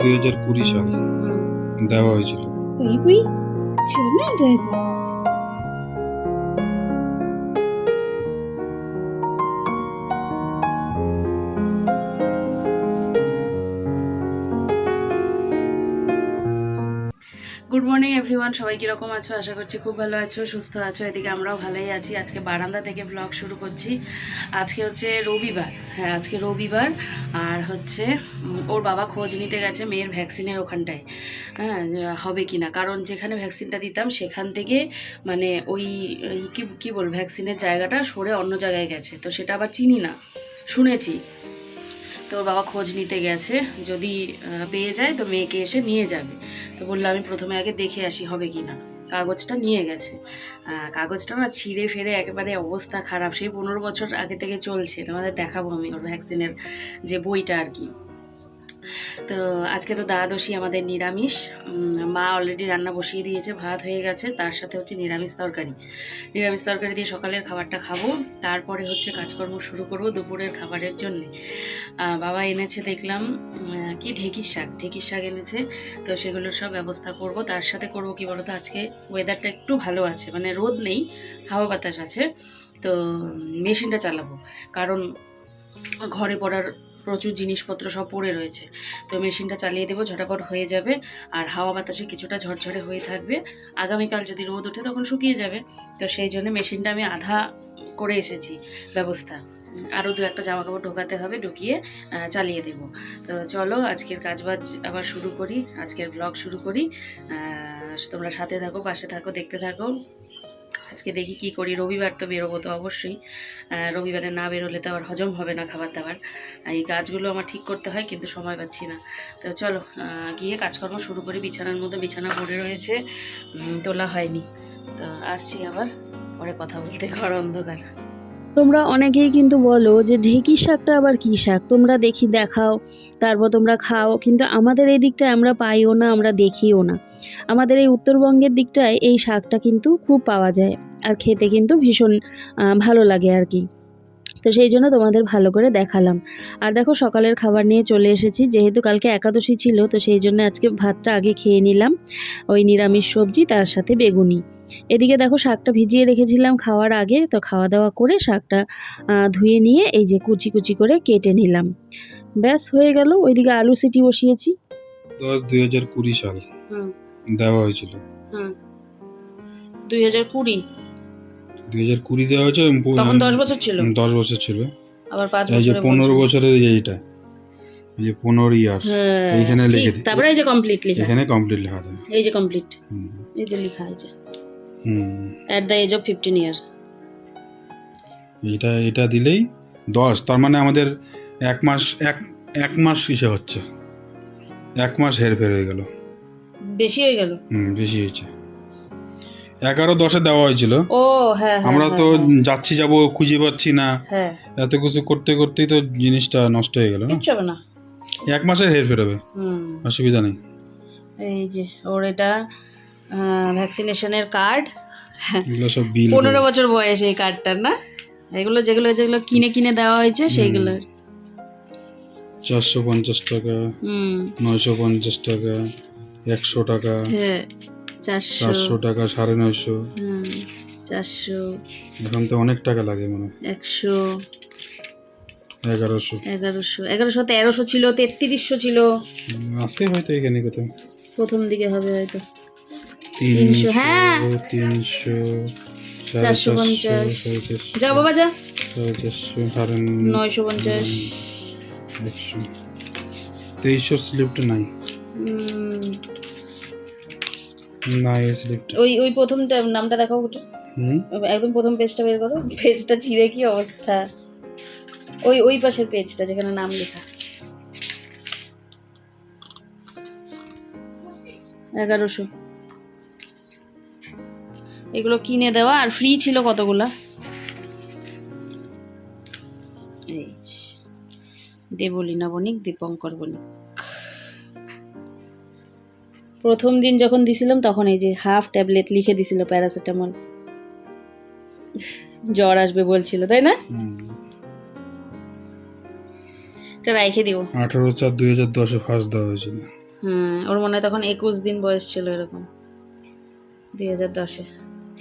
দুই হাজার কুড়ি সাল দেওয়া হয়েছিল। গুড মর্নিং এভরিওয়ান সবাই কীরকম আছো? আশা করছি খুব ভালো আছো সুস্থ আছো। এদিকে আমরাও ভালোই আছি। আজকে বারান্দা থেকে ব্লগ শুরু করছি। আজকে হচ্ছে রবিবার। হ্যাঁ আজকে রবিবার। আর হচ্ছে ওর বাবা খোঁজ নিতে গেছে মেয়ের ভ্যাকসিনের ওখানটায়। হ্যাঁ হবে কি না? কারণ যেখানে ভ্যাকসিনটা দিতাম, সেখান থেকে মানে ওই কি, কী বল ভ্যাকসিনের জায়গাটা সরে অন্য জায়গায় গেছে। তো সেটা আবার চিনি না। শুনেছি। তো ওর বাবা খোঁজ নিতে গেছে। যদি পেয়ে যায়, তো মেয়েকে এসে নিয়ে যাবে। তো বলল, আমি প্রথমে আগে দেখে আসি, হবে কি না? কাগজটা নিয়ে গেছে। কাগজটা না ছিঁড়ে ফেরে একেবারে অবস্থা খারাপ। সেই পনেরো বছর আগে থেকে চলছে। তোমাদের দেখাবো আমি ওর ভ্যাকসিনের যে বইটা আর কি। তো আজকে তো দ্বাদশী আমাদের নিরামিষ। মা অলরেডি রান্না বসিয়ে দিয়েছে, ভাত হয়ে গেছে, তার সাথে হচ্ছে নিরামিষ তরকারি। নিরামিষ তরকারি দিয়ে সকালের খাবারটা খাব, তারপরে হচ্ছে কাজকর্ম শুরু করব দুপুরের খাবারের জন্যে। বাবা এনেছে দেখলাম কি ঢেকির শাক ঢেকির শাক এনেছে, তো সেগুলোর সব ব্যবস্থা করব। তার সাথে করব কি বলতো, আজকে ওয়েদারটা একটু ভালো আছে মানে রোদ নেই, হাওয়া বাতাস আছে, তো মেশিনটা চালাবো। কারণ ঘরে পড়ার প্রচুর জিনিসপত্র সব পড়ে রয়েছে। তো মেশিনটা চালিয়ে দেবো, ঝটাপট হয়ে যাবে আর হাওয়া বাতাসে কিছুটা ঝরঝরে হয়ে থাকবে। আগামীকাল যদি রোদ ওঠে তখন শুকিয়ে যাবে। তো সেই জন্য মেশিনটা আমি আধা করে এসেছি, ব্যবস্থা। আরও দু একটা জামা কাপড় ঢোকাতে হবে, ঢুকিয়ে চালিয়ে দেব। তো চলো আজকের কাজবাজ আবার শুরু করি, আজকের ব্লগ শুরু করি। তোমরা সাথে থাকো, পাশে থাকো, দেখতে থাকো। আজকে দেখি কি করি। রবিবার তো বেরোবো তো অবশ্যই। রবিবারে না বেরোলে তো আবার হজম হবে না খাবার দাবার এই কাজগুলো আমার ঠিক করতে হয়, কিন্তু সময় পাচ্ছি না। তো চলো গিয়ে কাজকর্ম শুরু করি। বিছানার মতো বিছানা পড়ে রয়েছে। তোলা হয়নি। তো আসছি আবার। পরে কথা বলতে, ঘর অন্ধকার। তোমরা অনেকেই কিন্তু বলো যে ঢেঁকি শাকটা আবার কী শাক? তোমরা দেখি দেখাও, তারপর তোমরা খাও, কিন্তু আমাদের এই দিকটায় আমরা পাইও না, আমরা দেখিও না। আমাদের এই উত্তরবঙ্গের দিকটায় এই শাকটা কিন্তু খুব পাওয়া যায়, আর খেতে কিন্তু ভীষণ ভালো লাগে আর কি। তো সেই জন্য তোমাদের ভালো করে দেখালাম। আর দেখো সকালের খাবার নিয়ে চলে এসেছি যেহেতু কালকে একাদশী ছিল তো সেই জন্য আজকে ভাতটা আগে খেয়ে নিলাম ওই নিরামিষ সবজি তার সাথে বেগুনি। এদিকে দেখো শাকটা ভিজিয়ে রেখেছিলাম খাওয়ার আগে তো খাওয়া দাওয়া করে শাকটা ধুয়ে নিয়ে এই যে কুচি কুচি করে কেটে নিলাম। ব্যাস হয়ে গেল ওইদিকে আলু সিটি বসিয়েছি। দশ দুই হাজার কুড়ি সাল। দেওয়া হয়েছিল। হুম। দুই হাজার কুড়ি? দুই হাজার কুড়ি দেওয়া হয়েছে তখন দশ বছর ছিল। দশ বছর ছিল। আবার পাঁচ এই যে পনেরো বছরের এইটা এই যে পনেরো ইয়ার হ্যাঁ এইখানে লিখে দি- তারপরে এই যে কমপ্লিট লেখা। এখানে কমপ্লিট লেখা থাকে। এই যে কমপ্লিট এই যে লেখা আছে। হুম। At the age of fifteen year এইটা এটা দিলেই দশ তার মানে আমাদের এক মাস এক এক মাস কিসে হচ্ছে। এক মাস হেরফের হয়ে গেল। বেশি হয়ে গেল। হুম বেশি হয়েছে। এগারো দশে দেওয়া হয়েছিল। ও হ্যাঁ হ্যাঁ, আমরা হ্যাঁ, তো হ্যাঁ, যাচ্ছি যাব খুঁজে পাচ্ছি না। হ্যাঁ। এত কিছু করতে করতেই তো জিনিসটা নষ্ট হয়ে গেল না? কিচ্ছু হবে না। এক মাসের হেরফের হবে হুম। অসুবিধা নেই। এই যে ওর এটা ভ্যাকসিনেশনের কার্ড। এগুলো সব বিল পনেরো বছর বয়স এই কার্ডটার না? এগুলো যেগুলো যেগুলো কিনে কিনে দেওয়া হয়েছে সেইগুলো। চারশো পঞ্চাশ টাকা নয়শো পঞ্চাশ টাকা একশো টাকা। হ্যাঁ। চারশো। টাকা সাড়ে নয়শো। চারশো। এখন তো অনেক টাকা লাগে মনে হয়। একশো। এগারোশো। এগারোশো। এগারোশো তেরোশো ছিল তেত্রিশশো ছিল। আছে হয়তো এখানে কোথাও। প্রথম দিকে হবে হয়তো। তিনশো হ্যাঁ। তিনশো চারশো চারশো পঞ্চাশ। যা বাবা যা চারশো সাড়ে নয়শো পঞ্চাশ। একশো। তেইশশো স্লিপটা নাই। নাই এই স্লিপটা ওই ওই প্রথমটা নামটা দেখাও ওটা। একদম প্রথম পেজটা বের করো। পেজটা ছিঁড়ে কি অবস্থা? ওই ওই পাশের পেজটা যেখানে নাম লেখা। এগারোশো। এগুলো কিনে দেওয়া আর ফ্রি ছিল কতগুলা? দেবলীনা বণিক দীপঙ্কর বণিক। প্রথম দিন যখন দিছিলাম তখন এই যে হাফ ট্যাবলেট লিখে দিছিল প্যারাসিটামল জ্বর আসবে বলছিল তাই না। এটা রাইখে দিব। আঠারো চার দুই হাজার দশে ফার্স্ট দেওয়া হয়েছিল। হুম ওর মনে হয় তখন একুশ দিন বয়স ছিল এরকম। দুই হাজার দশে।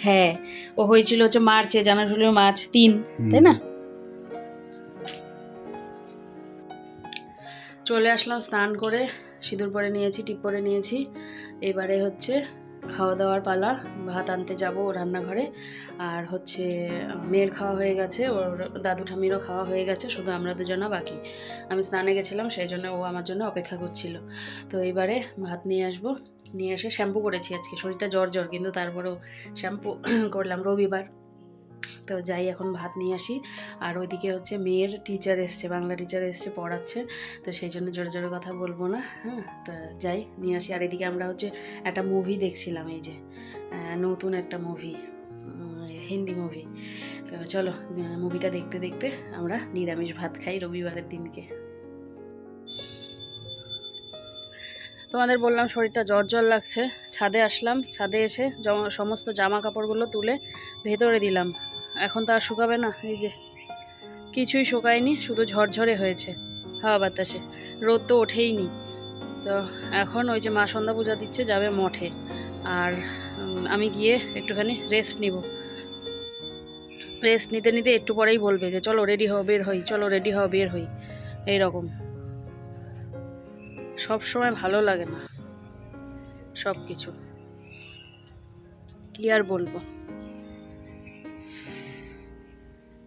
হ্যাঁ ও হয়েছিল হচ্ছে মার্চে জানুয়ারি হলো মার্চ তিন তাই না? চলে আসলাম স্নান করে। সিঁদুর পরে নিয়েছি, টিপ পরে নিয়েছি। এবারে হচ্ছে খাওয়া দাওয়ার পালা, ভাত আনতে যাব ও রান্নাঘরে। আর হচ্ছে, মেয়ের খাওয়া হয়ে গেছে, ওর দাদু ঠামিরও খাওয়া হয়ে গেছে, শুধু আমরা দুজনা বাকি। আমি স্নানে গেছিলাম, সেই জন্য ও আমার জন্য অপেক্ষা করছিল। তো এবারে ভাত নিয়ে আসব, নিয়ে এসে শ্যাম্পু করেছি আজকে। শরীরটা জ্বর জ্বর, কিন্তু তারপরেও শ্যাম্পু করলাম রবিবার। তো যাই, এখন ভাত নিয়ে আসি। আর ওইদিকে হচ্ছে মেয়ের টিচার এসছে, বাংলা টিচার এসছে পড়াচ্ছে। তো সেই জন্য জোরে জোরে কথা বলব না হ্যাঁ? তো যাই, নিয়ে আসি। আর এদিকে আমরা হচ্ছে একটা মুভি দেখছিলাম, এই যে নতুন একটা মুভি হিন্দি মুভি তো চলো মুভিটা দেখতে দেখতে আমরা নিরামিষ ভাত খাই রবিবারের দিনকে। তোমাদের বললাম শরীরটা জ্বর জ্বর লাগছে। ছাদে আসলাম, ছাদে এসে সমস্ত জামা কাপড়গুলো তুলে ভেতরে দিলাম। এখন তো আর শুকাবে না, এই যে। কিছুই শুকায়নি, শুধু ঝরঝরে হয়েছে, হাওয়া বাতাসে। রোদ তো ওঠেই নি। তো এখন ওই যে মা সন্ধ্যা পূজা দিচ্ছে, যাবে মঠে। আর আমি গিয়ে একটুখানি রেস্ট নিব। রেস্ট নিতে নিতে একটু পরেই বলবে যে, চলো রেডি হও, বের হই, চলো রেডি হও, বের হই। এই রকম সব সময় ভালো লাগে না সব কিছু কি আর বলব?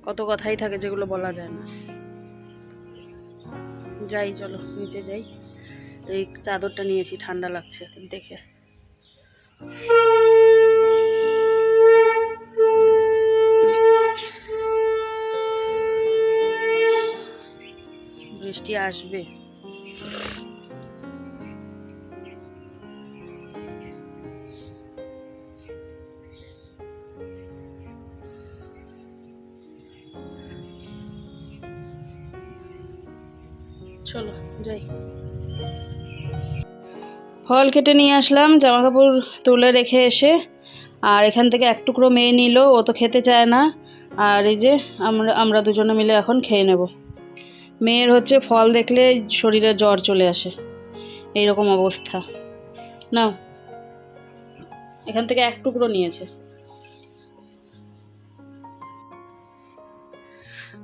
কত কথাই থাকে যেগুলো বলা যায় না। যাই, চলো, নিচে যাই। এই চাদরটা নিয়েছি, ঠান্ডা লাগছে দেখে। বৃষ্টি আসবে। ফল কেটে নিয়ে আসলাম জামা কাপড় তুলে রেখে এসে, আর এখান থেকে এক টুকরো মেয়ে নিল, ও তো খেতে চায় না। আর এই যে আমরা আমরা দুজনে মিলে এখন খেয়ে নেব। মেয়ের হচ্ছে ফল দেখলে শরীরে জ্বর চলে আসে। এই রকম অবস্থা। না এখান থেকে এক টুকরো নিয়েছে।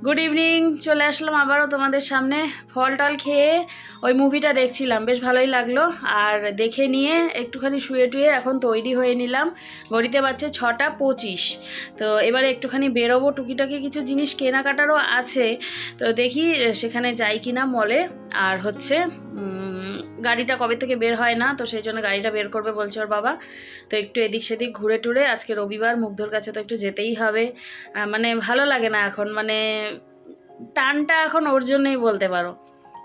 গুড ইভিনিং চলে আসলাম আবারও তোমাদের সামনে। ফল টল খেয়ে ওই মুভিটা দেখছিলাম। বেশ ভালোই লাগল। আর দেখে নিয়ে একটুখানি শুয়ে টুয়ে এখন তৈরি হয়ে নিলাম। ঘড়িতে বাচ্চা ছটা পঁচিশ। তো এবারে একটুখানি বেরোবো। টুকিটাকি কিছু জিনিস কেনাকাটারও আছে। তো দেখি সেখানে যাই কিনা মলে। আর হচ্ছে গাড়িটা কবে থেকে বের হয় না, তো সেই জন্য গাড়িটা বের করবে বলছে ওর বাবা। তো একটু এদিক সেদিক ঘুরে টুরে, আজকে রবিবার, মুগ্ধর কাছে তো একটু যেতেই হবে। মানে ভালো লাগে না এখন। মানে টানটা এখন ওর জন্যই বলতে পারো।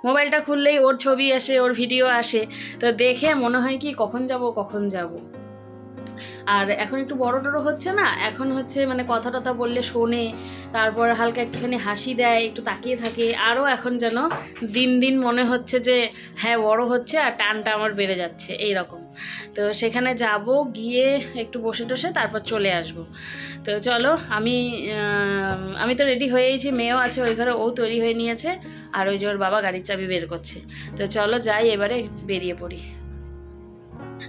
মোবাইলটা খুললেই ওর ছবি আসে, ওর ভিডিও আসে। তো দেখে মনে হয় কি, কখন যাব কখন যাব। আর এখন একটু বড় টড়ো হচ্ছে না? এখন হচ্ছে মানে কথা টথা বললে শোনে, তারপর হালকা একটুখানি হাসি দেয়, একটু তাকিয়ে থাকে। আরও এখন যেন দিন দিন মনে হচ্ছে যে হ্যাঁ বড় হচ্ছে আর টানটা আমার বেড়ে যাচ্ছে এই রকম তো সেখানে যাব, গিয়ে একটু বসে টসে তারপর চলে আসব। তো চলো, আমি আমি তো রেডি হয়েইছি, মেয়েও আছে ওই ঘরে, ও তৈরি হয়ে নিয়েছে, আর ওই যে ওর বাবা গাড়ির চাবি বের করছে। তো চলো যাই, এবারে বেরিয়ে পড়ি।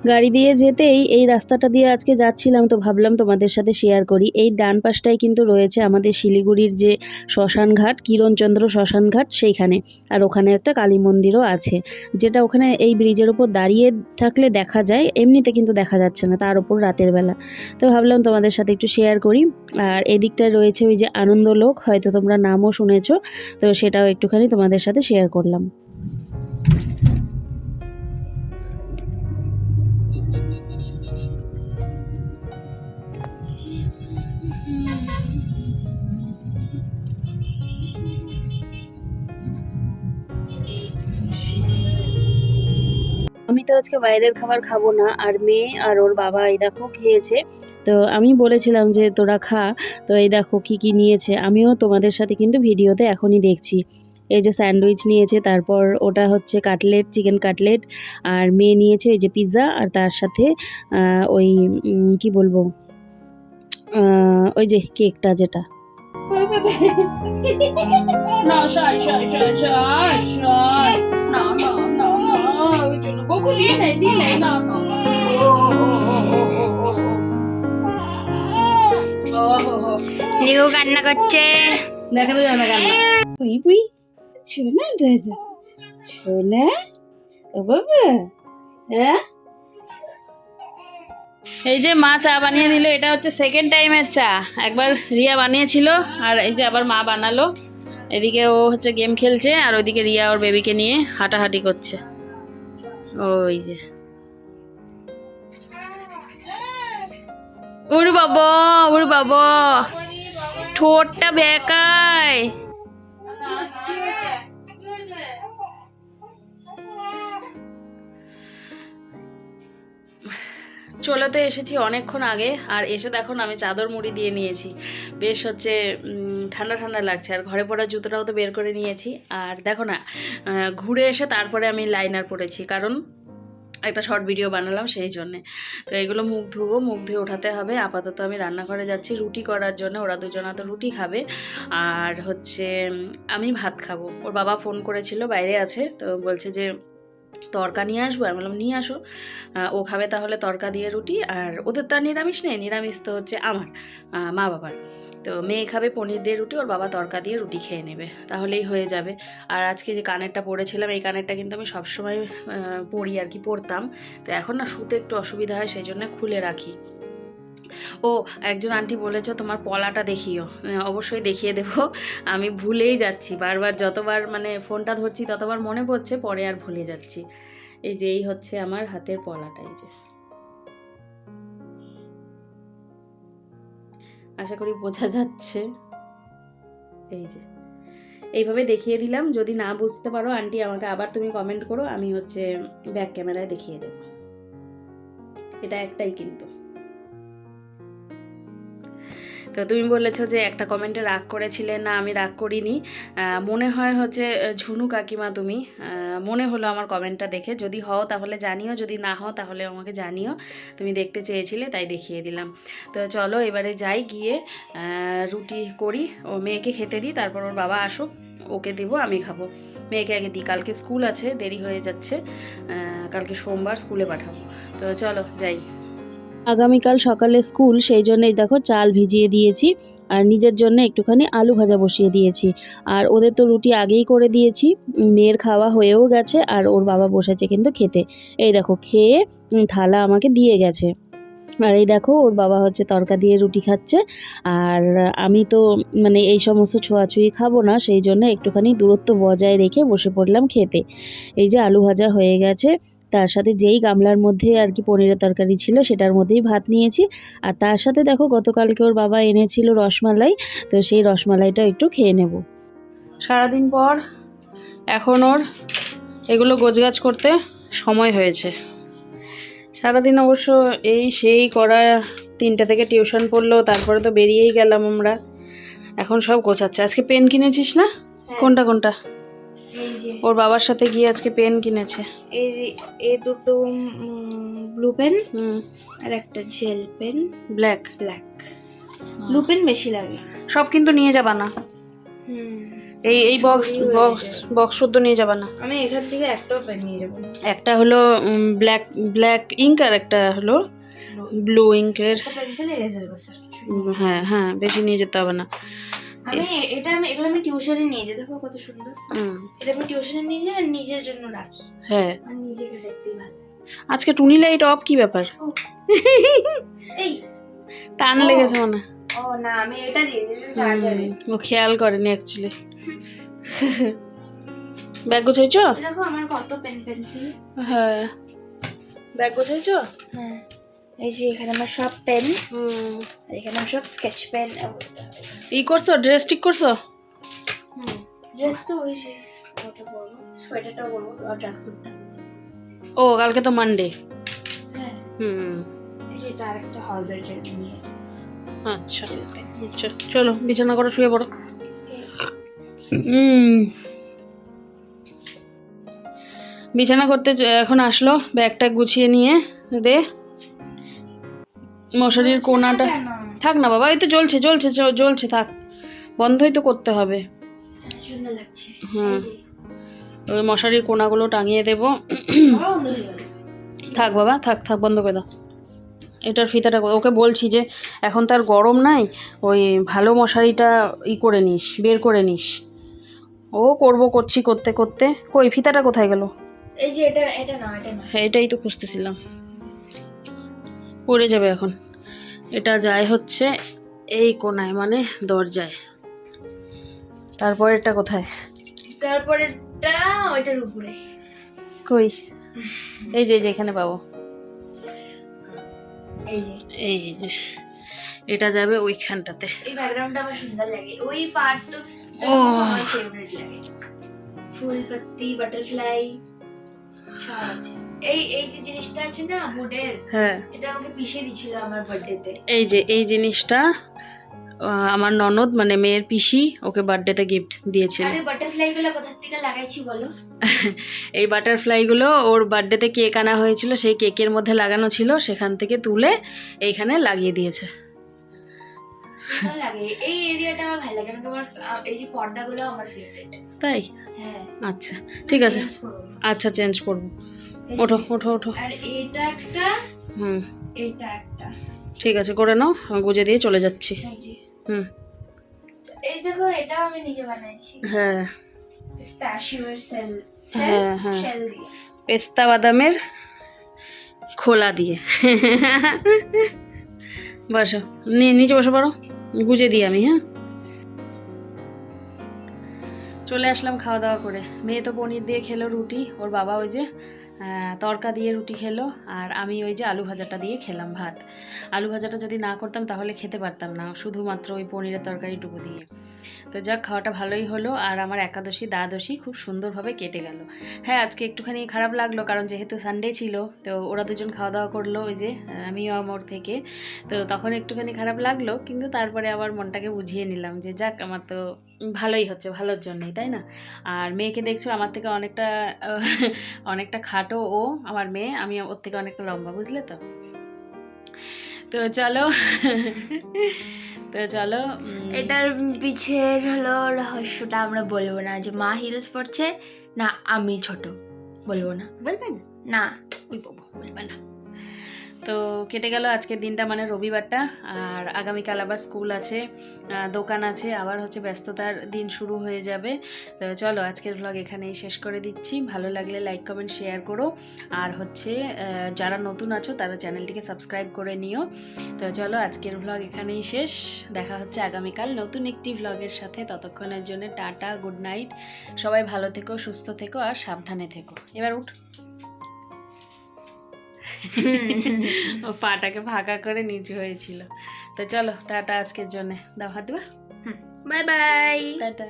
গাড়ি দিয়ে যেতেই এই রাস্তাটা দিয়ে আজকে যাচ্ছিলাম তো ভাবলাম তোমাদের সাথে শেয়ার করি। এই ডান পাশটাই কিন্তু রয়েছে আমাদের শিলিগুড়ির যে শ্মশানঘাট, কিরণচন্দ্র শ্মশানঘাট সেইখানে। আর ওখানে একটা কালী মন্দিরও আছে, যেটা ওখানে এই ব্রিজের ওপর দাঁড়িয়ে থাকলে দেখা যায়, এমনিতে কিন্তু দেখা যাচ্ছে না, তার ওপর রাতের বেলা। তো ভাবলাম তোমাদের সাথে একটু শেয়ার করি। আর এদিকটায় রয়েছে ওই যে আনন্দলোক, হয়তো তোমরা নামও শুনেছো, তো সেটাও একটুখানি তোমাদের সাথে শেয়ার করলাম। তো আজকে বাইরের খাবার খাব না। আর মেয়ে আর ওর বাবা, এই দেখো খেয়েছে। তো আমি বলেছিলাম যে, তোরা খা। তো এই দেখো কি কি নিয়েছে। আমিও তোমাদের সাথে কিন্তু ভিডিওতে এখনই দেখছি। এই যে স্যান্ডউইচ নিয়েছে, তারপর ওটা হচ্ছে কাটলেট, চিকেন কাটলেট। আর মেয়ে নিয়েছে এই যে পিৎজা, আর তার সাথে ওই কি বলব? ওই যে কেকটা যেটা। না। জন্য। বকু দিয়ে নেই দিয়ে নেই না কান্না করছে। দেখানো যায় না কান্না। পুই পুই। দাদা শোনা। ও বাবা। হ্যাঁ? এই যে মা চা বানিয়ে দিল এটা হচ্ছে সেকেন্ড টাইমের চা। একবার রিয়া বানিয়েছিল আর এই যে আবার মা বানালো। এদিকে ও হচ্ছে গেম খেলছে আর ওইদিকে রিয়া ওর বেবিকে নিয়ে হাঁটাহাঁটি করছে। ওই যে। ওরে বাবা ওরে বাবা। ঠোঁটটা বেকায়। চলে তো এসেছি অনেকক্ষণ আগে, আর এসে দেখো না আমি চাদর মুড়ি দিয়ে নিয়েছি। বেশ হচ্ছে ঠান্ডা ঠান্ডা লাগছে। আর ঘরে পড়া জুতোটাও তো বের করে নিয়েছি। আর দেখো না ঘুরে এসে তারপরে আমি লাইনার পরেছি। কারণ একটা শর্ট ভিডিও বানালাম সেই জন্যে। তো এগুলো মুখ ধুবো, মুখ ধুয়ে ওঠাতে হবে। আপাতত আমি রান্নাঘরে যাচ্ছি রুটি করার জন্য। ওরা দুজনা তো রুটি খাবে। আর হচ্ছে, আমি ভাত খাব। ওর বাবা ফোন করেছিল, বাইরে আছে। তো বলছে যে, তরকা নিয়ে আসব? আমি বললাম, নিয়ে আসো। ও খাবে তাহলে তরকা দিয়ে রুটি। আর ওদের তো আর নিরামিষ নেই। নিরামিষ তো হচ্ছে আমার মা বাবার। তো মেয়ে খাবে পনির দিয়ে রুটি, ওর বাবা তরকা দিয়ে রুটি খেয়ে নেবে। তাহলেই হয়ে যাবে। আর আজকে যে কানেরটা পরেছিলাম, এই কানেরটা কিন্তু আমি সবসময় পরি আর কি, পরতাম। তো এখন না শুতে একটু অসুবিধা হয়, সেই জন্য খুলে রাখি। ও, একজন আন্টি বলেছ, তোমার পলাটা দেখিও। অবশ্যই দেখিয়ে দেব। আমি ভুলেই যাচ্ছি, বারবার যতবার মানে ফোনটা ধরছি, ততবার মনে পড়ছে, পরে আর ভুলে যাচ্ছি। এই যে, এই হচ্ছে আমার হাতের পলাটা, এই যে। আশা করি বোঝা যাচ্ছে। এই যে। এইভাবে দেখিয়ে দিলাম। যদি না বুঝতে পারো, আন্টি আমাকে আবার তুমি কমেন্ট করো, আমি হচ্ছে ব্যাক ক্যামেরায় দেখিয়ে দেবো। এটা একটাই কিন্তু। তো তুমি বলেছ যে একটা কমেন্টে রাগ করেছিলে, না আমি রাগ করিনি। মনে হয় হচ্ছে ঝুনু কাকিমা তুমি। মনে হলো আমার কমেন্টটা দেখে। যদি হও তাহলে জানিও, যদি না হও তাহলে আমাকে জানিও। তুমি দেখতে চেয়েছিলে, তাই দেখিয়ে দিলাম। তো চলো এবারে যাই গিয়ে রুটি করি। ও মেয়েকে খেতে দিই, তারপর ওর বাবা আসুক, ওকে দিব, আমি খাব। মেয়েকে আগে দিই, কালকে স্কুল আছে, দেরি হয়ে যাচ্ছে। কালকে সোমবার স্কুলে পাঠাবো। তো চলো যাই। আগামীকাল সকালে স্কুল, সেই জন্যই দেখো চাল ভিজিয়ে দিয়েছি আর নিজের জন্য একটুখানি আলু ভাজা বসিয়ে দিয়েছি। আর ওদের তো রুটি আগেই করে দিয়েছি, মেয়ের খাওয়া হয়েও গেছে আর ওর বাবা বসেছে কিন্তু খেতে। এই দেখো, খেয়ে থালা আমাকে দিয়ে গেছে। আর এই দেখো, ওর বাবা হচ্ছে তরকা দিয়ে রুটি খাচ্ছে। আর আমি তো মানে এই সমস্ত ছোঁয়াছুঁয়ি খাব না, সেই জন্য একটুখানি দূরত্ব বজায় রেখে বসে পড়লাম খেতে। এই যে আলু ভাজা হয়ে গেছে তার সাথে যেই গামলার মধ্যে আর কি পনিরের তরকারি ছিল সেটার মধ্যেই ভাত নিয়েছি। আর তার সাথে দেখো গতকালকে ওর বাবা এনেছিল রসমালাই তো সেই রসমালাইটা একটু খেয়ে নেব। সারাদিন পর এখন ওর এগুলো গোছগাছ করতে সময় হয়েছে। সারাদিন অবশ্য এই সেই করা তিনটা থেকে টিউশন পড়ল তারপরে তো বেরিয়েই গেলাম আমরা। এখন সব গোছাচ্ছে। আজকে পেন কিনেছিস না? কোনটা কোনটা? যে ওর বাবার সাথে গিয়ে আজকে পেন কিনেছে। এই এই দুটো ব্লু পেন আর একটা gel pen. Black black blue pen বেশি লাগে। সব কিন্তু নিয়ে যাবা না। এই এই বক্স বক্স। বক্স শুদ্ধ নিয়ে যাবা না। আমি এখান থেকে একটাও পেন নিয়ে যাব একটা হলো ব্ল্যাক ব্ল্যাক ইঙ্ক আর একটা হলো ব্লু ইঙ্কের হ্যাঁ হ্যাঁ বেশি নিয়ে যেতে হবে না। আমি এটা আমি এগুলো আমি টিউশনে নিয়ে যাই। দেখো কত সুন্দর। এটা আমি টিউশনে নিয়ে যাই আর নিজের জন্য রাখি। হ্যাঁ। আর নিজেকে দেখতেই ভালো। আজকে টুনি লাইট অফ কি ব্যাপার? এই। টান লেগেছে মনে। ও না আমি এটা দিয়ে চার্জারে ও খেয়াল করেনি অ্যাকচুয়ালি ব্যাগ গোছাইছো? দেখো আমার কত পেন পেন্সিল হ্যাঁ। ব্যাগ গোছাইছো? হ্যাঁ। এই যে এখানে আমার সব পেন হুম। আর এখানে আমার সব স্কেচ পেন ই করছ? ড্রেস ঠিক করছ? ড্রেস তো ওই যে ওটা পরবো সোয়েটারটা পরবো আর ট্র্যাকস্যুটটা ও কালকে তো মানডে হ্যাঁ। হুম। এই যে এটা আরেকটা হাউজার জেল নিয়ে। আচ্ছা। আচ্ছা চলো বিছানা করো শুয়ে পড়ো। হুম। বিছানা করতে এখন আসলো ব্যাগটা গুছিয়ে নিয়ে দে। মশারির কোনাটা থাক না বাবা এই তো জ্বলছে জ্বলছে জ্বলছে থাক। বন্ধই তো করতে হবে। হ্যাঁ, ওই মশারির কোনাগুলো টাঙিয়ে দেবো। হয়ে থাক বাবা থাক থাক বন্ধ করে দাও। এটার ফিতাটা ওকে বলছি যে এখন তার গরম নাই ওই ভালো মশারিটা ই করে নিস বের করে নিস। ও করব করছি করতে করতে। কই ফিতাটা কোথায় গেল? এই যে এটা এটা না এটা না হ্যাঁ এটাই তো খুঁজতেছিলাম। পড়ে যাবে এখন। এটা যায় হচ্ছে এই কোনায় মানে দরজায়। তারপরেরটা কোথায়? তারপরেটা ওইটার উপরে। কই? এই যে এই যে এখানে পাবো। এই যে। এই যে। এটা যাবে ওইখানটাতে। এই ব্যাকগ্রাউন্ডটা আমার সুন্দর লাগে। ওই পার্টটা ও। আমার ফেভারিট লাগে। ফুল পাত্তি বাটারফ্লাই সব আছে। এই এই যে জিনিসটা আছে না হ্যাঁ। এটা আমাকে পিষে দিছিল আমার বার্থডেতে এই যে এই জিনিসটা আমার ননদ মানে মেয়ের পিসি ওকে বার্থডেতে গিফট দিয়েছিল। আরে কোথা থেকে লাগাইছি বলো? এই বাটারফ্লাইগুলো ওর বার্থডেতে কেক আনা হয়েছিল সেই কেকের মধ্যে লাগানো ছিল সেখান থেকে তুলে এইখানে লাগিয়ে দিয়েছে। লাগে? এই এরিয়াটা আমার ভালো লাগে আমার এই যে পর্দাগুলো আমার ফেভারিট তাই? হ্যাঁ। আচ্ছা ঠিক আছে। আচ্ছা চেঞ্জ করব। ওঠো ওঠো ওঠো। আর এটা একটা হুম। এটা একটা। ঠিক আছে করে নাও আমি গুজে দিয়ে চলে যাচ্ছি। হুম। এই দেখো এটাও আমি নিজে বানাইছি। হ্যাঁ। পিস্তাশিওর সেল হ্যাঁ, হ্যাঁ। পেস্তা বাদামের খোলা দিয়ে। বসো নি নিচে বসে পড়ো গুজে দিই আমি হ্যাঁ। চলে আসলাম খাওয়া দাওয়া করে। মেয়ে তো পনির দিয়ে খেলো রুটি ওর বাবা ওই যে তড়কা দিয়ে রুটি খেলো, আর আমি ওই যে আলু ভাজাটা দিয়ে খেলাম ভাত। আলু ভাজাটা যদি না করতাম তাহলে খেতে পারতাম না, শুধুমাত্র ওই পনিরের তরকারিটুকু দিয়ে। তো যাক, খাওয়াটা ভালোই হলো, আর আমার একাদশী, দ্বাদশী খুব সুন্দরভাবে কেটে গেল। হ্যাঁ আজকে একটুখানি খারাপ লাগল, কারণ যেহেতু সানডে ছিল, তো ওরা দুজন খাওয়া দাওয়া করল, ওই যে আমিও আমার থেকে। তো তখন একটুখানি খারাপ লাগল, কিন্তু তারপরে আবার মনটাকে বুঝিয়ে নিলাম যে যাক, আমার তো ভালোই হচ্ছে ভালোর জন্যই তাই না? আর মেয়েকে দেখছ আমার থেকে অনেকটা অনেকটা খাটো ও আমার মেয়ে আমি ওর থেকে অনেকটা লম্বা বুঝলে তো? তো চলো তো চলো এটার পিছের হলো রহস্যটা আমরা বলব না যে মা হিলস পড়ছে না আমি ছোট বলব না। বলবেন না? ওই বাবা বলবে না। তো কেটে গেল আজকের দিনটা মানে রবিবারটা, আর আগামীকাল আবার স্কুল আছে দোকান আছে, আবার হচ্ছে ব্যস্ততার দিন শুরু হয়ে যাবে। তো চলো আজকের ভ্লগ এখানেই শেষ করে দিচ্ছি। ভালো লাগলে লাইক কমেন্ট শেয়ার করো। আর হচ্ছে যারা নতুন আছো তারা চ্যানেলটিকে সাবস্ক্রাইব করে নিও। তো চলো আজকের ভ্লগ এখানেই শেষ। দেখা হচ্ছে আগামীকাল নতুন একটি ভ্লগের সাথে। ততক্ষণের জন্য টাটা গুড নাইট সবাই ভালো থেকো, সুস্থ থেকো, আর সাবধানে থেকো। এবার উঠ। ও পাটাকে ফাঁকা করে নিচু হয়েছিল। তো চলো টাটা আজকের জন্য। দাও হাত দেবা। Bye bye. টাটা।